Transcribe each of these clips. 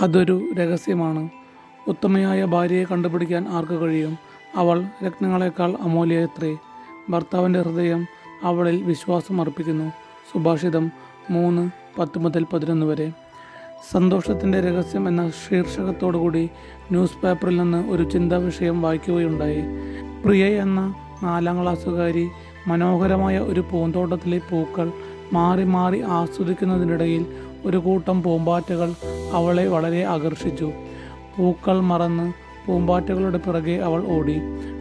അതൊരു രഹസ്യമാണ്. ഉത്തമയായ ഭാര്യയെ കണ്ടുപിടിക്കാൻ ആർക്ക് കഴിയും? അവൾ രത്നങ്ങളെക്കാൾ അമൂല്യത്രേ ഭർത്താവിന്റെ ഹൃദയം അവളിൽ വിശ്വാസം അർപ്പിക്കുന്നു. സുഭാഷിതം മൂന്ന് പത്ത് മുതൽ പതിനൊന്ന് വരെ. സന്തോഷത്തിന്റെ രഹസ്യം എന്ന ശീർഷകത്തോടുകൂടി ന്യൂസ് പേപ്പറിൽ നിന്ന് ഒരു ചിന്താ വിഷയം വായിക്കുകയുണ്ടായി. പ്രിയ എന്ന നാലാം ക്ലാസ്സുകാരി മനോഹരമായ ഒരു പൂന്തോട്ടത്തിലെ പൂക്കൾ മാറി മാറി ആസ്വദിക്കുന്നതിനിടയിൽ ഒരു കൂട്ടം പൂമ്പാറ്റകൾ അവളെ വളരെ ആകർഷിച്ചു. പൂക്കൾ മറന്ന് പൂമ്പാറ്റകളുടെ പിറകെ അവൾ ഓടി.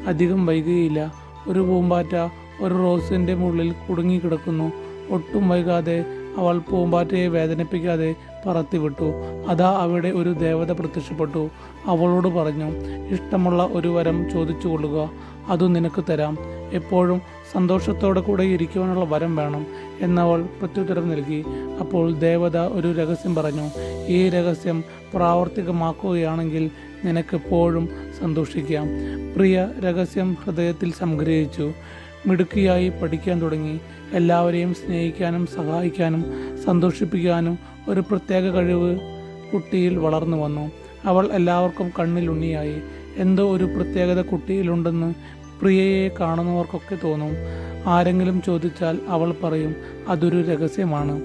അധികം വൈകുകയില്ല ഒരു പൂമ്പാറ്റ ഒരു റോസിന്റെ മുള്ളിൽ കുടുങ്ങിക്കിടക്കുന്നു. ഒട്ടും വൈകാതെ അവൾ പൂമ്പാറ്റയെ വേദനിപ്പിക്കാതെ പറത്തിവിട്ടു. അതാ അവിടെ ഒരു ദേവത പ്രത്യക്ഷപ്പെട്ടു. അവളോട് പറഞ്ഞു ഇഷ്ടമുള്ള ഒരു വരം ചോദിച്ചു കൊള്ളുക അതു നിനക്ക് തരാം. എപ്പോഴും സന്തോഷത്തോടെ കൂടെ ഇരിക്കുവാനുള്ള വരം വേണം. എന്നവൾ പ്രത്യുത്തരം നൽകി. അപ്പോൾ ദേവത ഒരു രഹസ്യം പറഞ്ഞു ഈ രഹസ്യം പ്രാവർത്തികമാക്കുകയാണെങ്കിൽ നിനക്കെപ്പോഴും സന്തോഷിക്കാം. പ്രിയ രഹസ്യം ഹൃദയത്തിൽ സംഗ്രഹിച്ചു. മിടുക്കിയായി പഠിക്കാൻ തുടങ്ങി. എല്ലാവരെയും സ്നേഹിക്കാനും സഹായിക്കാനും സന്തോഷിപ്പിക്കാനും ഒരു പ്രത്യേക കഴിവ് കുട്ടിയിൽ വളർന്നു വന്നു. അവൾ എല്ലാവർക്കും കണ്ണിലുണ്ണിയായി എന്തോ ഒരു പ്രത്യേകത കുട്ടിയിലുണ്ടെന്ന് പ്രിയയെ കാണുന്നവർക്കൊക്കെ തോന്നും. ആരെങ്കിലും ചോദിച്ചാൽ അവൾ പറയും അതൊരു രഹസ്യമാണ്.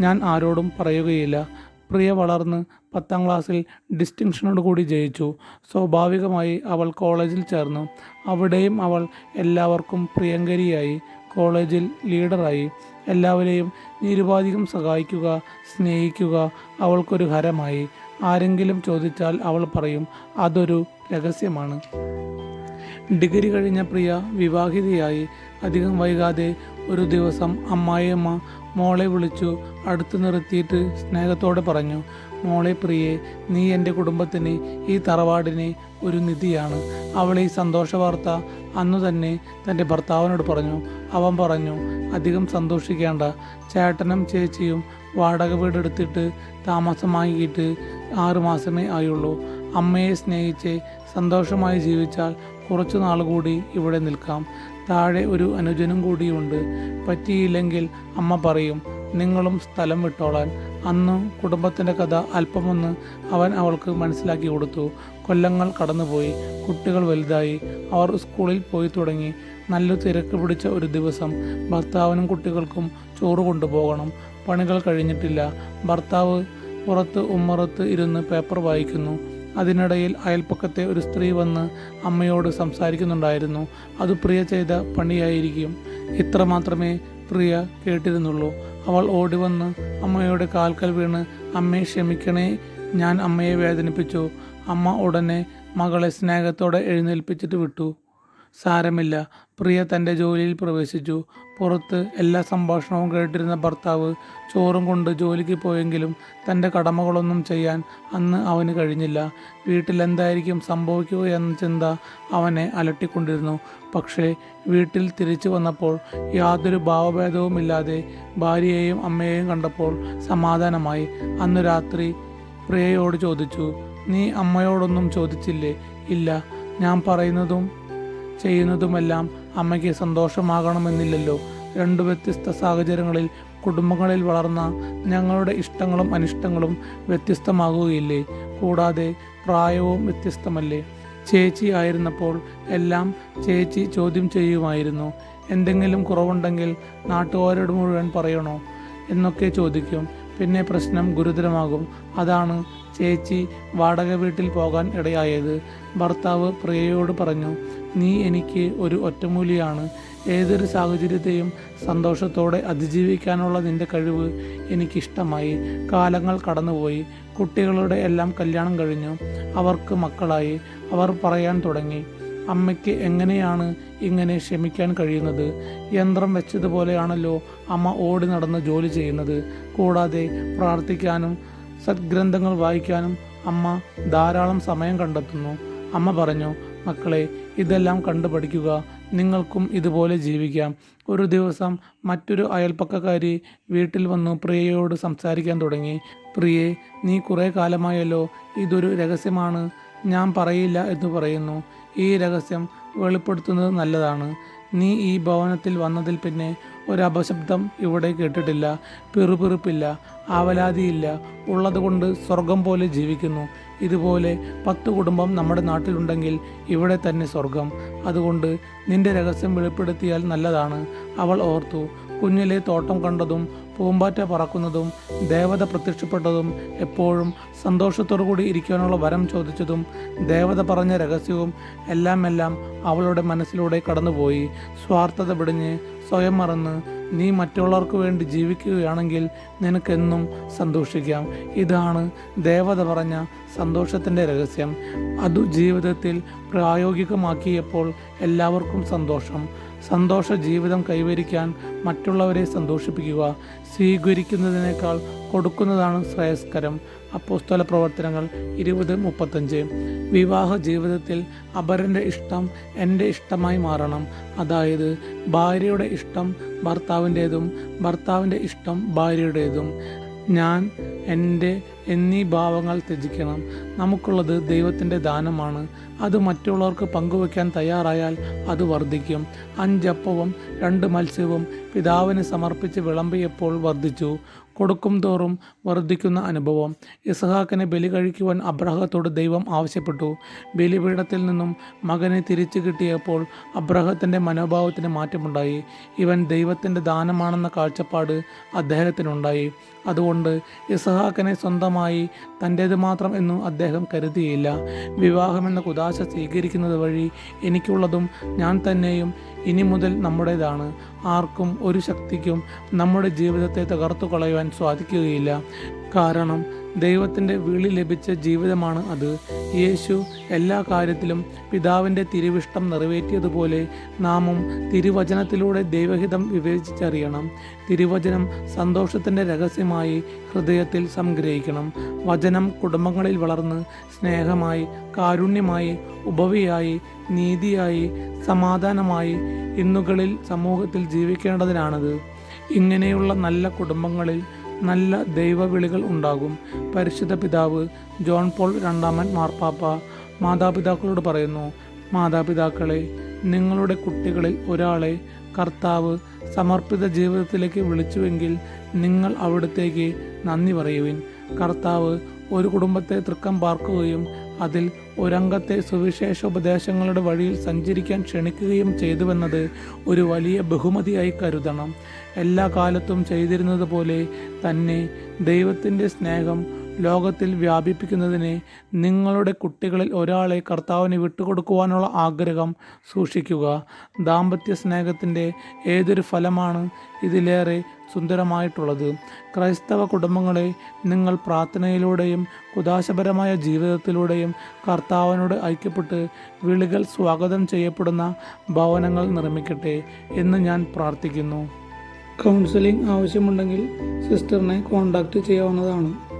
ഞാൻ ആരോടും പറയുകയില്ല. പ്രിയ വളർന്ന് പത്താം ക്ലാസ്സിൽ ഡിസ്റ്റിങ്ഷനോട് കൂടി ജയിച്ചു. സ്വാഭാവികമായി അവൾ കോളേജിൽ ചേർന്നു. അവിടെയും അവൾ എല്ലാവർക്കും പ്രിയങ്കരിയായി. കോളേജിൽ ലീഡറായി. എല്ലാവരെയും നിരുപാധികം സഹായിക്കുക സ്നേഹിക്കുക അവൾക്കൊരു ഹരമായി. ആരെങ്കിലും ചോദിച്ചാൽ അവൾ പറയും അതൊരു രഹസ്യമാണ്. ഡിഗ്രി കഴിഞ്ഞ പ്രിയ വിവാഹിതയായി. അധികം വൈകാതെ ഒരു ദിവസം അമ്മായിയമ്മ മോളെ വിളിച്ചു അടുത്ത് നിർത്തിയിട്ട് സ്നേഹത്തോടെ പറഞ്ഞു മോളെ പ്രിയെ നീ എന്റെ കുടുംബത്തിന് ഈ തറവാടിന് ഒരു നിധിയാണ്. അവൾ ഈ സന്തോഷ വാർത്ത അന്നു തന്നെ തന്റെ ഭർത്താവിനോട് പറഞ്ഞു. അവൻ പറഞ്ഞു അധികം സന്തോഷിക്കേണ്ട. ചേട്ടനും ചേച്ചിയും വാടക വീടെടുത്തിട്ട് താമസമാക്കിയിട്ട് വാങ്ങിയിട്ട് ആറുമാസമേ ആയുള്ളൂ. അമ്മയെ സ്നേഹിച്ച് സന്തോഷമായി ജീവിച്ചാൽ കുറച്ചു നാൾ കൂടി ഇവിടെ നിൽക്കാം. താഴെ ഒരു അനുജനും കൂടിയുണ്ട്. പറ്റിയില്ലെങ്കിൽ അമ്മ പറയും നിങ്ങളും സ്ഥലം വിട്ടോളാൻ. അന്ന് കുടുംബത്തിന്റെ കഥ അല്പമൊന്ന് അവൻ അവൾക്ക് മനസ്സിലാക്കി കൊടുത്തു. കൊല്ലങ്ങൾ കടന്നുപോയി. കുട്ടികൾ വലുതായി. അവർ സ്കൂളിൽ പോയി തുടങ്ങി. നല്ല തിരക്ക് പിടിച്ച ഒരു ദിവസം ഭർത്താവിനും കുട്ടികൾക്കും ചോറ് കൊണ്ടുപോകണം. പണികൾ കഴിഞ്ഞിട്ടില്ല. ഭർത്താവ് പുറത്ത് ഉമ്മറത്ത് ഇരുന്ന് പേപ്പർ വായിക്കുന്നു. അതിനിടയിൽ അയൽപ്പക്കത്തെ ഒരു സ്ത്രീ വന്ന് അമ്മയോട് സംസാരിക്കുന്നുണ്ടായിരുന്നു. അത് പ്രിയ ചെയ്ത പണിയായിരിക്കും. ഇത്ര മാത്രമേ പ്രിയ കേട്ടിരുന്നുള്ളൂ. അവൾ ഓടി വന്ന് അമ്മയുടെ കാൽക്കൽ വീണ് അമ്മയെ ക്ഷമിക്കണേ. ഞാൻ അമ്മയെ വേദനിപ്പിച്ചു. അമ്മ ഉടനെ മകളെ സ്നേഹത്തോടെ എഴുന്നേൽപ്പിച്ചിട്ട് വിട്ടു. സാരമില്ല. പ്രിയ തന്റെ ജോലിയിൽ പ്രവേശിച്ചു. പുറത്ത് എല്ലാ സംഭാഷണവും കേട്ടിരുന്ന ഭർത്താവ് ചോറും കൊണ്ട് ജോലിക്ക് പോയെങ്കിലും തന്റെ കടമകളൊന്നും ചെയ്യാൻ അന്ന് അവന് കഴിഞ്ഞില്ല. വീട്ടിലെന്തായിരിക്കും സംഭവിക്കുക എന്ന ചിന്ത അവനെ അലട്ടിക്കൊണ്ടിരുന്നു. പക്ഷേ വീട്ടിൽ തിരിച്ചു വന്നപ്പോൾ യാതൊരു ഭാവഭേദവുമില്ലാതെ ഭാര്യയെയും അമ്മയെയും കണ്ടപ്പോൾ സമാധാനമായി. അന്ന് രാത്രി പ്രിയയോട് ചോദിച്ചു നീ അമ്മയോടൊന്നും ചോദിച്ചില്ലേ? ഇല്ല. ഞാൻ പറയുന്നതും ചെയ്യുന്നതുമെല്ലാം അമ്മയ്ക്ക് സന്തോഷമാകണമെന്നില്ലല്ലോ. രണ്ട് വ്യത്യസ്ത സാഹചര്യങ്ങളിൽ കുടുംബങ്ങളിൽ വളർന്ന ഞങ്ങളുടെ ഇഷ്ടങ്ങളും അനിഷ്ടങ്ങളും വ്യത്യസ്തമാകുകയില്ലേ? കൂടാതെ പ്രായവും വ്യത്യസ്തമല്ലേ? ചേച്ചി ആയിരുന്നപ്പോൾ എല്ലാം ചേച്ചി ചോദ്യം ചെയ്യുമായിരുന്നു. എന്തെങ്കിലും കുറവുണ്ടെങ്കിൽ നാട്ടുകാരോട് മുഴുവൻ പറയണോ? എന്നൊക്കെ ചോദിക്കും. പിന്നെ പ്രശ്നം ഗുരുതരമാകും. അതാണ് ചേച്ചി വാടക വീട്ടിൽ പോകാൻ ഇടയായത്. ഭർത്താവ് പ്രിയയോട് പറഞ്ഞു നീ എനിക്ക് ഒരു ഒറ്റമൂലിയാണ്. ഏതൊരു സാഹചര്യത്തെയും സന്തോഷത്തോടെ അതിജീവിക്കാനുള്ള നിന്റെ കഴിവ് എനിക്കിഷ്ടമായി. കാലങ്ങൾ കടന്നുപോയി. കുട്ടികളുടെ എല്ലാം കല്യാണം കഴിഞ്ഞു. അവർക്ക് മക്കളായി. അവർ പറയാൻ തുടങ്ങി. അമ്മയ്ക്ക് എങ്ങനെയാണ് ഇങ്ങനെ ക്ഷമിക്കാൻ കഴിയുന്നത്? യന്ത്രം വെച്ചതുപോലെയാണല്ലോ അമ്മ ഓടി നടന്ന് ജോലി ചെയ്യുന്നത്. കൂടാതെ പ്രാർത്ഥിക്കാനും സദ്ഗ്രന്ഥങ്ങൾ വായിക്കാനും അമ്മ ധാരാളം സമയം കണ്ടെത്തുന്നു. അമ്മ പറഞ്ഞു മക്കളെ ഇതെല്ലാം കണ്ടു പഠിക്കുക നിങ്ങൾക്കും ഇതുപോലെ ജീവിക്കാം. ഒരു ദിവസം മറ്റൊരു അയൽപ്പക്കക്കാരി വീട്ടിൽ വന്നു പ്രിയയോട് സംസാരിക്കാൻ തുടങ്ങി. പ്രിയെ നീ കുറേ കാലമായല്ലോ. ഇതൊരു രഹസ്യമാണ്. ഞാൻ പറയില്ല എന്ന് പറയുന്നു. ഈ രഹസ്യം വെളിപ്പെടുത്തുന്നത് നല്ലതാണ്. നീ ഈ ഭവനത്തിൽ വന്നതിൽ പിന്നെ ഒരപശബ്ദം ഇവിടെ കേട്ടിട്ടില്ല പിറുപിറുപ്പില്ല ആവലാതിയില്ല. ഉള്ളതുകൊണ്ട് സ്വർഗം പോലെ ജീവിക്കുന്നു. ഇതുപോലെ പത്ത് കുടുംബം നമ്മുടെ നാട്ടിലുണ്ടെങ്കിൽ ഇവിടെ തന്നെ സ്വർഗം. അതുകൊണ്ട് നിന്റെ രഹസ്യം വെളിപ്പെടുത്തിയാൽ നല്ലതാണ്. അവൾ ഓർത്തു കുഞ്ഞിലെ തോട്ടം കണ്ടതും പൂമ്പാറ്റ പറക്കുന്നതും ദേവത പ്രത്യക്ഷപ്പെട്ടതും എപ്പോഴും സന്തോഷത്തോടു കൂടി ഇരിക്കാനുള്ള വരം ചോദിച്ചതും ദേവത പറഞ്ഞ രഹസ്യവും എല്ലാമെല്ലാം എല്ലാം അവളുടെ മനസ്സിലൂടെ കടന്നുപോയി. സ്വാർത്ഥത പിടിഞ്ഞ് സ്വയം മറന്ന് നീ മറ്റുള്ളവർക്ക് വേണ്ടി ജീവിക്കുകയാണെങ്കിൽ നിനക്കെന്നും സന്തോഷിക്കാം. ഇതാണ് ദേവത പറഞ്ഞ സന്തോഷത്തിന്റെ രഹസ്യം. അതു ജീവിതത്തിൽ പ്രായോഗികമാക്കിയപ്പോൾ എല്ലാവർക്കും സന്തോഷം. സന്തോഷ ജീവിതം കൈവരിക്കാൻ മറ്റുള്ളവരെ സന്തോഷിപ്പിക്കുക. സ്വീകരിക്കുന്നതിനേക്കാൾ കൊടുക്കുന്നതാണ് ശ്രേയസ്കരം. അപ്പോസ്തല പ്രവർത്തനങ്ങൾ ഇരുപത് മുപ്പത്തഞ്ച്. വിവാഹ ജീവിതത്തിൽ അപരന്റെ ഇഷ്ടം എന്റെ ഇഷ്ടമായി മാറണം. അതായത് ഭാര്യയുടെ ഇഷ്ടം ഭർത്താവിന്റേതും ഭർത്താവിന്റെ ഇഷ്ടം ഭാര്യയുടേതും. ഞാൻ എന്റെ എന്നീ ഭാവങ്ങൾ ത്യജിക്കണം. നമുക്കുള്ളത് ദൈവത്തിന്റെ ദാനമാണ്. അത് മറ്റുള്ളവർക്ക് പങ്കുവയ്ക്കാൻ തയ്യാറായാൽ അത് വർദ്ധിക്കും. അഞ്ചപ്പവും രണ്ട് മത്സ്യവും പിതാവിന് സമർപ്പിച്ച് വിളമ്പിയപ്പോൾ വർദ്ധിച്ചു. കൊടുക്കും തോറും വർദ്ധിക്കുന്ന അനുഭവം. ഇസഹാക്കിനെ ബലി കഴിക്കുവാൻ അബ്രഹത്തോട് ദൈവം ആവശ്യപ്പെട്ടു. ബലിപീഠത്തിൽ നിന്നും മകനെ തിരിച്ചു കിട്ടിയപ്പോൾ അബ്രഹത്തിന്റെ മനോഭാവത്തിന് മാറ്റമുണ്ടായി. ഇവൻ ദൈവത്തിന്റെ ദാനമാണെന്ന കാഴ്ചപ്പാട് അദ്ദേഹത്തിനുണ്ടായി. അതുകൊണ്ട് ഇസഹാക്കിനെ സ്വന്തമായി തന്റേത് മാത്രം എന്നും അദ്ദേഹം കരുതിയില്ല. വിവാഹമെന്ന കുദാശ സ്വീകരിക്കുന്നത് വഴി എനിക്കുള്ളതും ഞാൻ തന്നെയും ഇനി മുതൽ നമ്മുടേതാണ്. ആർക്കും ഒരു ശക്തിക്കും നമ്മുടെ ജീവിതത്തെ തകർത്തു കളയുവാൻ സാധിക്കുകയില്ല. കാരണം ദൈവത്തിന്റെ വിളി ലഭിച്ച ജീവിതമാണ് അത്. യേശു എല്ലാ കാര്യത്തിലും പിതാവിന്റെ തിരുവിഷ്ടം നിറവേറ്റിയതുപോലെ നാമും തിരുവചനത്തിലൂടെ ദൈവഹിതം വിവേചിച്ചറിയണം. തിരുവചനം സന്തോഷത്തിന്റെ രഹസ്യമായി ഹൃദയത്തിൽ സംഗ്രഹിക്കണം. വചനം കുടുംബങ്ങളിൽ വളർന്ന് സ്നേഹമായി കാരുണ്യമായി ഉപവിയായി നീതിയായി സമാധാനമായി ഇന്നുകളിൽ സമൂഹത്തിൽ ജീവിക്കേണ്ടതിനാണത്. ഇങ്ങനെയുള്ള നല്ല കുടുംബങ്ങളിൽ നല്ല ദൈവവിളികൾ ഉണ്ടാകും. പരിശുദ്ധ പിതാവ് ജോൺ പോൾ രണ്ടാമൻ മാർപ്പാപ്പ മാതാപിതാക്കളോട് പറയുന്നു മാതാപിതാക്കളെ നിങ്ങളുടെ കുട്ടികളിൽ ഒരാളെ കർത്താവ് സമർപ്പിത ജീവിതത്തിലേക്ക് വിളിച്ചുവെങ്കിൽ നിങ്ങൾ അവിടത്തേക്ക് നന്ദി പറയുവിൻ. കർത്താവ് ഒരു കുടുംബത്തെ തൃക്കം പാർക്കുകയും അതിൽ ഒരംഗത്തെ സുവിശേഷോപദേശങ്ങളുടെ വഴിയിൽ സഞ്ചരിക്കാൻ ക്ഷണിക്കുകയും ചെയ്തുവെന്നത് ഒരു വലിയ ബഹുമതിയായി കരുതണം. എല്ലാ കാലത്തും ചെയ്തിരുന്നത് പോലെ തന്നെ ദൈവത്തിന്റെ സ്നേഹം ലോകത്തിൽ വ്യാപിപ്പിക്കുന്നതിന് നിങ്ങളുടെ കുട്ടികളിൽ ഒരാളെ കർത്താവിന് വിട്ടുകൊടുക്കുവാനുള്ള ആഗ്രഹം സൂക്ഷിക്കുക. ദാമ്പത്യ സ്നേഹത്തിന്റെ ഏതൊരു ഫലമാണ് ഇതിലേറെ സുന്ദരമായിട്ടുള്ളത്. ക്രൈസ്തവ കുടുംബങ്ങളെ നിങ്ങൾ പ്രാർത്ഥനയിലൂടെയും കുദാശപരമായ ജീവിതത്തിലൂടെയും കർത്താവിനോട് ഐക്യപ്പെട്ട് വിളികൾ സ്വാഗതം ചെയ്യപ്പെടുന്ന ഭവനങ്ങൾ നിർമ്മിക്കട്ടെ എന്ന് ഞാൻ പ്രാർത്ഥിക്കുന്നു. കൗൺസിലിംഗ് ആവശ്യമുണ്ടെങ്കിൽ സിസ്റ്ററിനെ കോൺടാക്റ്റ് ചെയ്യാവുന്നതാണ്.